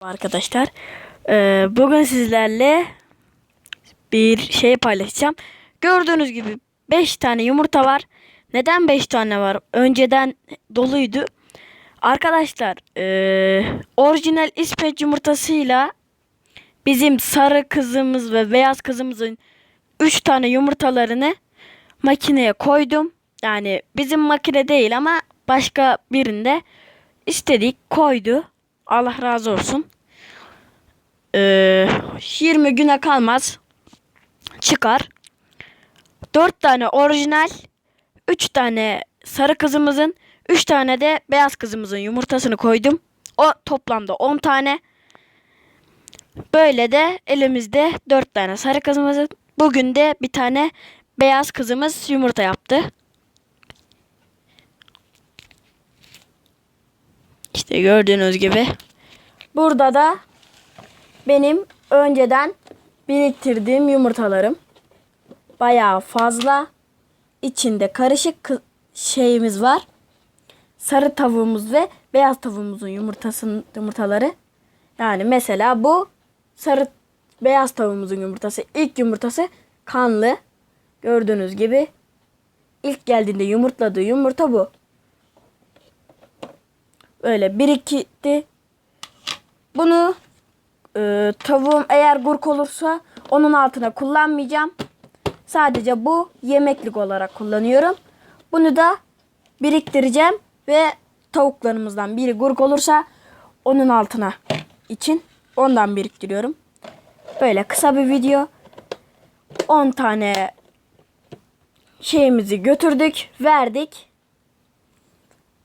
Arkadaşlar eee, bugün sizlerle bir şey paylaşacağım. Gördüğünüz gibi 5 tane yumurta var. Neden 5 tane var? Önceden doluydu. Arkadaşlar eee, orijinal İsveç yumurtasıyla bizim sarı kızımız ve beyaz kızımızın 3 tane yumurtalarını makineye koydum. Yani bizim makine değil ama başka birinde istedik koydu. Allah razı olsun. Ee, 20 güne kalmaz çıkar. 4 tane orijinal, 3 tane sarı kızımızın, 3 tane de beyaz kızımızın yumurtasını koydum. O toplamda 10 tane. Böyle de elimizde 4 tane sarı kızımızın, bugün de bir tane beyaz kızımız yumurta yaptı. İşte gördüğünüz gibi. Burada da benim önceden biriktirdiğim yumurtalarım. Bayağı fazla. İçinde karışık şeyimiz var. Sarı tavuğumuz ve beyaz tavuğumuzun yumurtasının yumurtaları. Yani mesela bu sarı beyaz tavuğumuzun yumurtası. İlk yumurtası kanlı. Gördüğünüz gibi ilk geldiğinde yumurtladığı yumurta bu. Öyle birikti. Bunu e, tavuğum eğer gurk olursa onun altına kullanmayacağım. Sadece bu yemeklik olarak kullanıyorum. Bunu da biriktireceğim ve tavuklarımızdan biri gurk olursa onun altına için ondan biriktiriyorum. Böyle kısa bir video. 10 tane şeyimizi götürdük, verdik.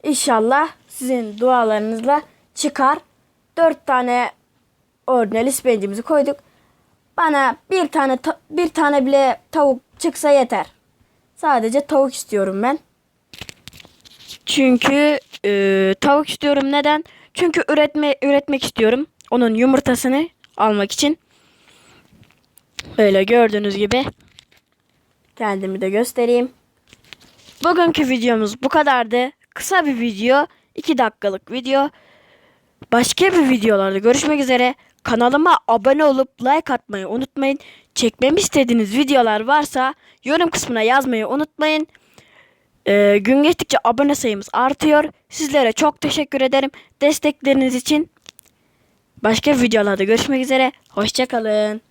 İnşallah sizin dualarınızla çıkar. 4 tane orijinal ispencimizi koyduk. Bana bir tane ta- bir tane bile tavuk çıksa yeter. Sadece tavuk istiyorum ben. Çünkü e, tavuk istiyorum neden? Çünkü üretme üretmek istiyorum. Onun yumurtasını almak için. Böyle gördüğünüz gibi kendimi de göstereyim. Bugünkü videomuz bu kadardı. Kısa bir video. 2 dakikalık video. Başka bir videolarda görüşmek üzere. Kanalıma abone olup like atmayı unutmayın. Çekmemi istediğiniz videolar varsa yorum kısmına yazmayı unutmayın. Ee, gün geçtikçe abone sayımız artıyor. Sizlere çok teşekkür ederim destekleriniz için. Başka videolarda görüşmek üzere. Hoşçakalın.